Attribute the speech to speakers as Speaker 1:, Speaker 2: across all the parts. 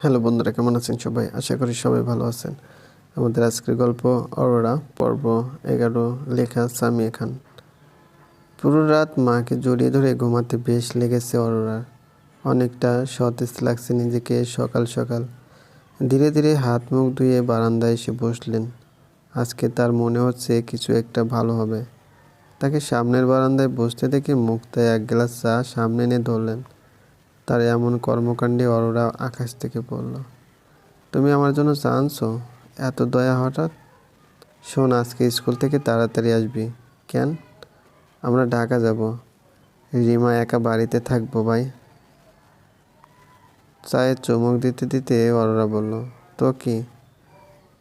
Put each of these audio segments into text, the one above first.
Speaker 1: Hello বন্ধুরা, কেমন আছেন সবাই? আশা করি সবাই ভালো আছেন। আমাদের আজকের গল্প, অরোরা, পর্ব এগারো, লেখা সামিয়া খান। পুরো রাত মাকে জড়িয়ে ধরে ঘুমাতে বেশ লেগেছে অরোরার অনেকটা সতেজ লাগছে নিজেকে সকাল সকাল। ধীরে ধীরে হাত মুখ ধুয়ে বারান্দায় এসে বসলেন। আজকে তার মনে হচ্ছে কিছু একটা ভালো হবে। তাকে সামনের বারান্দায় বসতে দেখে মুক্তায় এক গ্লাস চা সামনে এনে ধরলেন। তার এমন কর্মকাণ্ডে অরোরা আকাশ থেকে পড়ল। তুমি আমার জন্য চা এত দয়া হঠাৎ? শোন, আজকে স্কুল থেকে তাড়াতাড়ি আসবি। কেন? আমরা ঢাকা যাব। রিমা একা বাড়িতে থাকব, ভাই। চায়ের চমক দিতে দিতে অরোরা বলল, তো কি?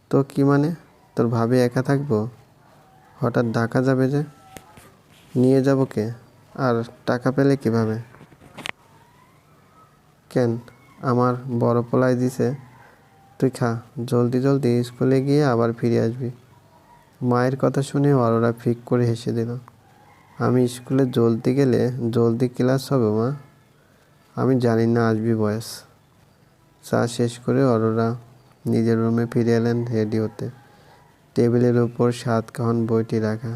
Speaker 1: তো কি মানে? তোর ভাবি একা থাকব? হঠাৎ ঢাকা যাবে যে? নিয়ে যাব কে? আর টাকা পেলে কীভাবে? কেন? আমার বড় পোলায় দিছে, তুই খা, জলদি জলদি স্কুলে গিয়ে আবার ফিরে আসবি। মায়ের কথা শুনে অরোরা ফিক করে হেসে দিল, আমি স্কুলে জলদি গেলে জলদি ক্লাস হবে মা। আমি জানি না আসবি বয়স। চা শেষ করে অরোরা নিজের রুমে ফিরে এলেন রেডি হতে টেবিলের উপর সাত খাওয়ান বইটি রাখা।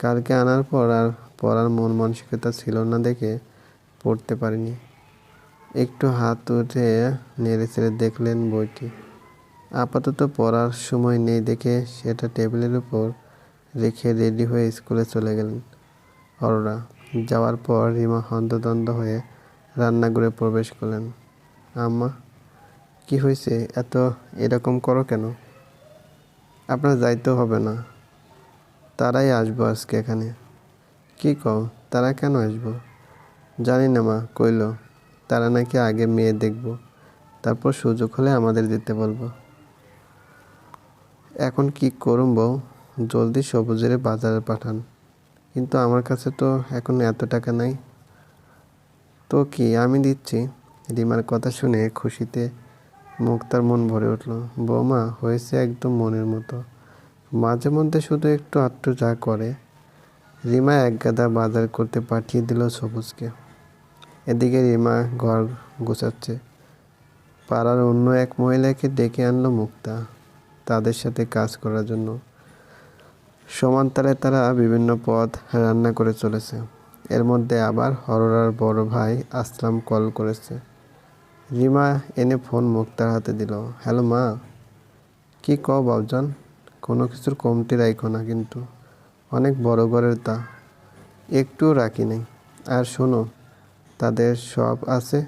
Speaker 1: কালকে আনার পর আর পড়ার মন মানসিকতা ছিল না দেখে পড়তে পারিনি। একটু হাত উঠে নেড়ে চেড়ে দেখলেন বইটি। আপাতত পড়ার সময় নেই দেখে সেটা টেবিলের উপর রেখে রেডি হয়ে স্কুলে চলে গেলেন। অরোরা, যাওয়ার পর রিমা হন্তদন্ত হয়ে রান্নাঘরে প্রবেশ করলেন। আম্মা, কি হয়েছে? এত এরকম করো কেন? আপনার যাইতে হবে না। তারাই আসব আজকে এখানে। কি কও, তারা কেন আসব? জানি না মা, কইলো। তারা নাকি আগে মেয়ে দেখব, তারপর সুযোগ হলে আমাদের যেতে বলব। এখন কি করুম বউ? জলদি সবুজের বাজারে পাঠান। কিন্তু আমার কাছে তো এখন এত টাকা নাই। তো কি, আমি দিচ্ছি। রিমার কথা শুনে খুশিতে মুখ তার মন ভরে উঠল। বৌমা, হয়েছে একদম মনের মতো। মাঝে মধ্যে শুধু একটু আটটু যা করে। রিমা এক গাদা বাজার করতে পাঠিয়ে দিল সবুজকে। এদিকে রিমা ঘর গোছাচ্ছে। পাড়ার অন্য এক মহিলাকে ডেকে আনলো মুক্তা, তাদের সাথে কাজ করার জন্য। সমান্তরে তারা বিভিন্ন পদ রান্না করে চলেছে। এর মধ্যে আবার হররার বড় ভাই আসলাম কল করেছে। রিমা এনে ফোন মুক্তার হাতে দিল, হ্যালো মা, কি ক বাবজান কোনো কিছুর কমতি রাখো না কিন্তু। অনেক বড় ঘরের তা, একটুও রাখি নেই। আর শোনো তাদের সব আছে।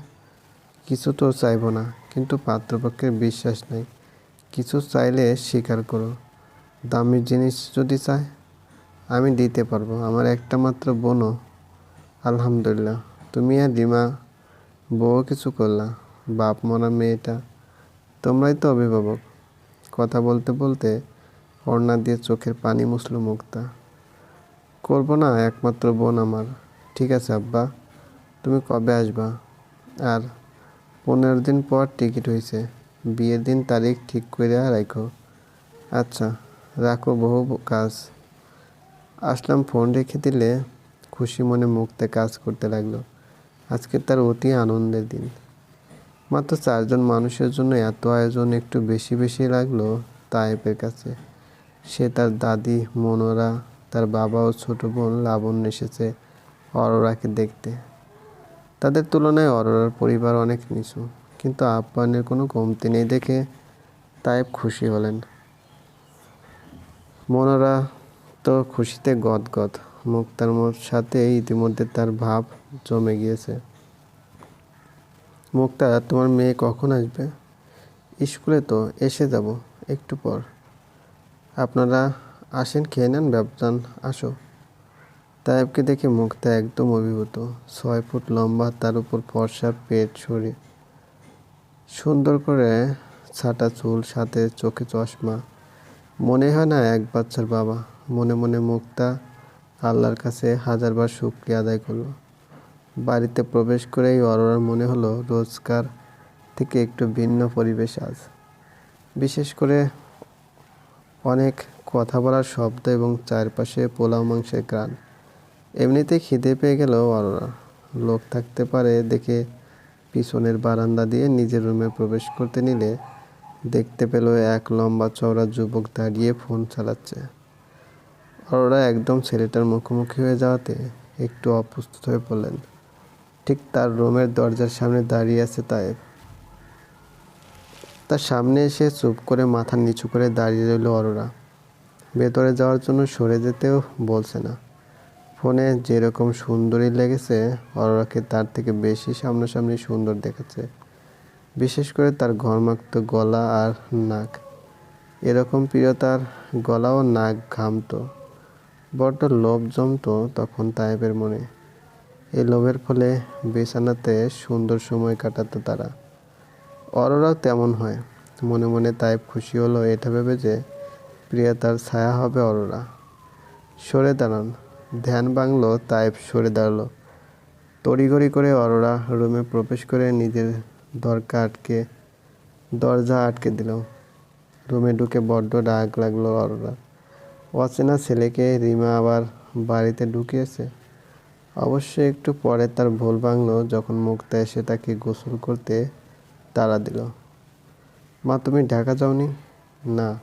Speaker 1: কিছু তো চাইব না, কিন্তু পাত্রপক্ষের বিশ্বাস নেই। কিছু চাইলে স্বীকার করো। দামি জিনিস যদি চায়, আমি দিতে পারব। আমার একটা মাত্র বোনও। আলহামদুলিল্লাহ, তুমি আর রিমা, বউ কিছু করলা। বাপ মরা মেয়েটা, তোমরাই তো অভিভাবক। কথা বলতে বলতে ওড়না দিয়ে চোখের পানি মুছলো মুক্তা। করব না, একমাত্র বোন আমার। ঠিক আছে, আব্বা। তুমি কবে আসবা? আর পনেরো দিন পর টিকিট হয়েছে বিয়ের দিন তারিখ ঠিক করে রাখো আচ্ছা রাখো বহু কাজ। আসলাম ফোন রেখে দিলে খুশি মনে মুক্তে কাজ করতে লাগল। আজকে তার অতি আনন্দের দিন। মাত্র চারজন মানুষের জন্য এত আয়োজন একটু বেশি বেশি লাগল তায়েবের কাছে। সে তার দাদি, মনোরা, তার বাবা ও ছোট বোন লাবণ্য এসেছে অরোরাকে দেখতে। তাদের তুলনায় অরোরার পরিবার অনেক নিচু। কিন্তু আপ্যায়নের কোনো কমতি নেই দেখে তায়েব খুশি হলেন। মনোরা তো খুশিতে গদগদ মুক্তার সাথে ইতিমধ্যে তার ভাব জমে গিয়েছে। মুক্তা, তোমার মেয়ে কখন আসবে? স্কুলে তো, এসে যাব, একটু পর। আপনারা আসেন, খেয়ে নেন, ব্যবধান আসো। তায়েবকে দেখে মুক্তা একদম অভিভূত। ছয় ফুট লম্বা, তার উপর ফর্সা পেট শরীর সুন্দর করে ছাটা চুল, সাথে চোখে চশমা। মনে হয় না এক বাচ্চার বাবা। মনে মনে মুক্তা আল্লাহর কাছে হাজারবার শুক্রিয়া আদায় করল। বাড়িতে প্রবেশ করেই অরোরার মনে হলো, রোজকার থেকে একটু ভিন্ন পরিবেশ আজ। বিশেষ করে অনেক কথা বলার শব্দ এবং চারপাশে পোলাও মাংসের গ্রান। এমনিতে খিদে পেয়ে গেল অরোরা লোক থাকতে পারে দেখে পিছনের বারান্দা দিয়ে নিজের রুমে প্রবেশ করতে নিলে দেখতে পেল এক লম্বা চওড়া যুবক দাঁড়িয়ে ফোন চালাচ্ছে। অরোরা একদম ছেলেটার মুখোমুখি হয়ে যাওয়াতে একটু অপ্রস্তুত হয়ে পড়লেন ঠিক তার রুমের দরজার সামনে দাঁড়িয়ে আছে তায়েব। তার সামনে এসে চুপ করে মাথা নিচু করে দাঁড়িয়ে রইল অরোরা। ভেতরে যাওয়ার জন্য সরে যেতেও বলছে না। ফোনে যেরকম সুন্দরী লেগেছে, অরোরাকে তার থেকে বেশি সামনাসামনি সুন্দর দেখেছে বিশেষ করে তার ঘরমাক্ত গলা আর নাক। এরকম প্রিয় তার গলা ও নাক ঘামতো। বড্ড লোভ জমতো তখন তায়েবের মনে। এই লোভের ফলে বিছানাতে সুন্দর সময় কাটাতো তারা। অরোরাও তেমন হয়। মনে মনে তাইব খুশি হলো এটা ভেবে যে প্রিয়া তার ছায়া হবে অরোরা। সরে দাঁড়ান। ধ্যান ভাঙলো তাইব সরে দাঁড়াল। তড়িঘড়ি করে অরোরা রুমে প্রবেশ করে নিজের দরকা আটকে, দরজা আটকে দিল। রুমে ঢুকে বড্ড রাগ লাগল অরোরা অচেনা ছেলেকে রিমা আবার বাড়িতে ঢুকিয়েছে। অবশ্যই একটু পরে তার ভুল ভাঙলো, যখন মুক্তা এসে তাকে গোসল করতে তাড়া দিল। মা, তুমি ঢাকা যাওনি? না।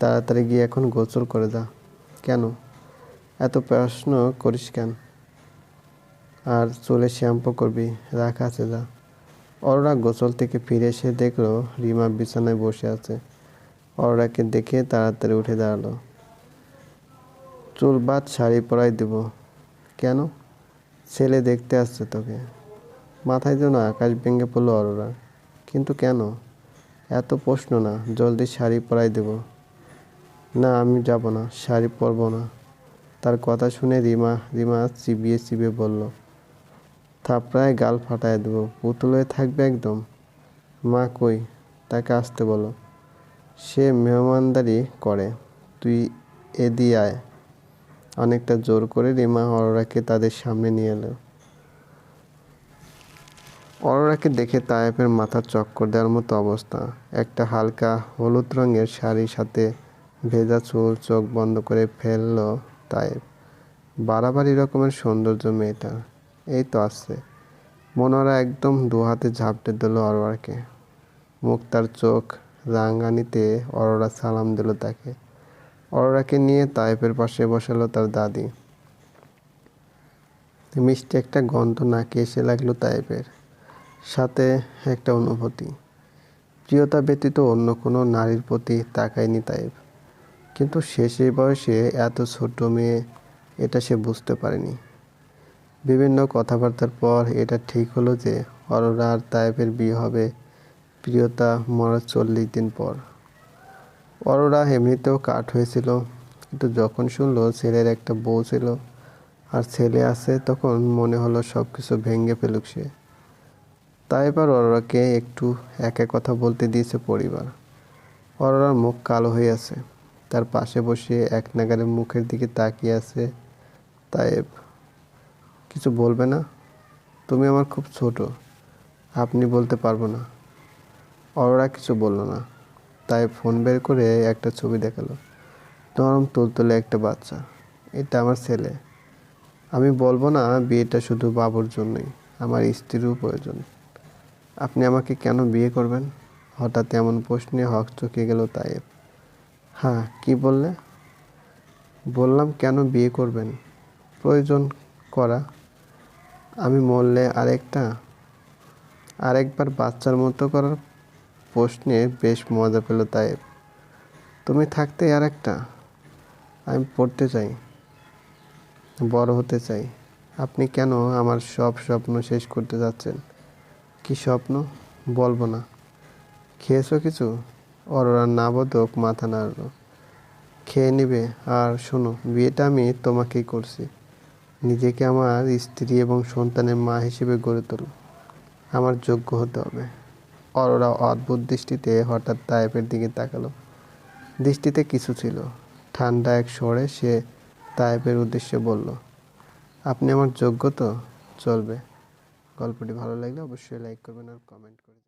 Speaker 1: তাড়াতাড়ি গিয়ে এখন গোসল করে যা কেন? এত প্রশ্ন করিস কেন? আর চুলে শ্যাম্পু করবি রাখা আছে যা। অরোরা গোসল থেকে ফিরে এসে দেখল রিমা বিছানায় বসে আছে। অরোরাকে দেখে তাড়াতাড়ি উঠে দাঁড়াল। চুল বাদ, শাড়ি পরাই দেব। কেন? ছেলে দেখতে আসছে তোকে। মাথায় যেন আকাশ ভেঙে পড়ল অরোরা কিন্তু কেন? এত প্রশ্ন না, জলদি শাড়ি পরাই দেব। না, আমি যাব না, শাড়ি পরবো না। তার কথা শুনে রিমা রিমা চিবিয়ে চিবিয়ে বলল, থাপড়ায় গাল ফাটায় দেবো, পুতুল হয়ে থাকবে একদম। মা কই, তাকে আসতে বলো। সে মেহমানদারি করে। তুই এদি আয়। অনেকটা জোর করে রিমা অরোরাকে তাদের সামনে নিয়ে এলো। অরোরাকে দেখে তায়েবের মাথা চক্কর দেওয়ার মতো অবস্থা। একটা হালকা হলুদ রঙের শাড়ির সাথে ভেজা চুল চোখ বন্ধ করে ফেলল তায়েব বাড়াবাড়ি রকমের সৌন্দর্য মেয়েটা এই তো আসছে। মনোরা একদম দু হাতে ঝাপটে দিল অরোরাকে তার চোখ রাঙ্গানিতে অরোরা সালাম দিল তাকে। অরোরাকে নিয়ে তাইপের পাশে বসালো তার দাদি। মিষ্টি একটা গন্ধ নাকে এসে লাগল তাইপের। সাথে একটা অনুভূতি। প্রিয়তা ব্যতীত অন্য কোনো নারীর প্রতি তাকায়নি তাইব কিন্তু শেষে বয়সে এত ছোট মেয়ে, এটা সে বুঝতে পারেনি। বিভিন্ন কথাবার্তার পর এটা ঠিক হলো যে অরোরা আর তাইবের বিয়ে হবে প্রিয়তা মরার চল্লিশ দিন পর। অরোরা এমনিতেও কাঠ হয়েছিল, কিন্তু যখন শুনলো ছেলের একটা বউ ছিল আর ছেলে আছে, তখন মনে হলো সব কিছু ভেঙে ফেলুক সে। তাই এবার অরোরাকে একটু একা কথা বলতে দিয়েছে পরিবার। অরোরার মুখ কালো হয়ে আছে। তার পাশে বসে এক নাগারে মুখের দিকে তাকিয়ে আছে। তাইব, কিছু বলবে না? তুমি আমার খুব ছোট, আপনি বলতে পারব না। অরোরা কিছু বলল না। তাই ফোন বের করে একটা ছবি দেখাল। নরম তুলতুলে একটা বাচ্চা। এটা আমার ছেলে। আমি বলব না বিয়েটা শুধু বাবুর জন্যই, আমার স্ত্রীরও প্রয়োজন। আপনি আমাকে কেন বিয়ে করবেন? হঠাৎ এমন প্রশ্নে হক চকে গেল তাইব। হ্যাঁ কি বললে? বললাম, কেন বিয়ে করবেন? প্রয়োজন করা। আমি মরলে আরেকটা? আরেকবার বাচ্চার মতো করার প্রশ্নে বেশ মজা পেল তাই তুমি থাকতে আর একটা আমি পড়তে চাই, বড় হতে চাই। আপনি কেন আমার সব স্বপ্ন শেষ করতে যাচ্ছেন? কি স্বপ্ন? বলব না। খেয়েছো কিছু? অরোরা নাবোধক মাথা নাড়ল। খেয়ে নিবে, আর শোনো, বিয়েটা আমি তোমাকেই করছি। নিজেকে আমার স্ত্রী এবং সন্তানের মা হিসেবে গড়ে তোল আমার যোগ্য হতে হবে। অরোরা অদ্ভুত দৃষ্টিতে হঠাৎ তায়েবের দিকে তাকালো। দৃষ্টিতে কিছু ছিল। ঠান্ডা এক স্বরে সে তায়েবের উদ্দেশ্যে বলল, আপনি আমার যোগ্য তো? চলবে। গল্পটি ভালো লাগলে অবশ্যই লাইক করবেন আর কমেন্ট করবেন